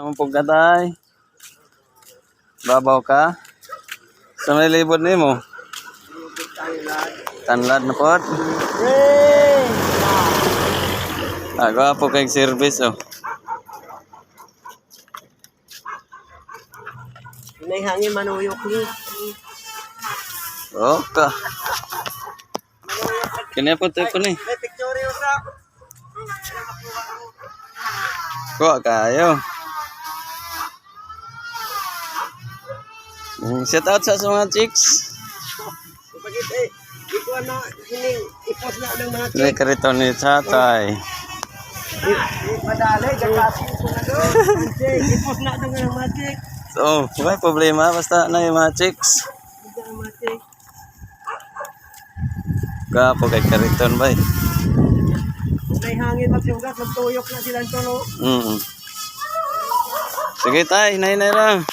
Ka tay. Babaw ka. Sa may libod ni mo. Tanlad na po. Hey! Ah, gwapo kay service oh. May hangin manuyok ni. Oh, ka. Kanya po tayo po ni. Sa. Kuha kayo. Mm, Shout out sa mga chicks. Bakit eh, na hining ipos na ng mga Ini karito ni tatay. Madali, gagasi ko na doon. Ipos na ng mga magic. So, may problema basta na yung mga chicks. Gwapo kay kariton bay. May hangin magsugat, magtuyok na silang tulo. Mm. Sige tay, nay nay lang.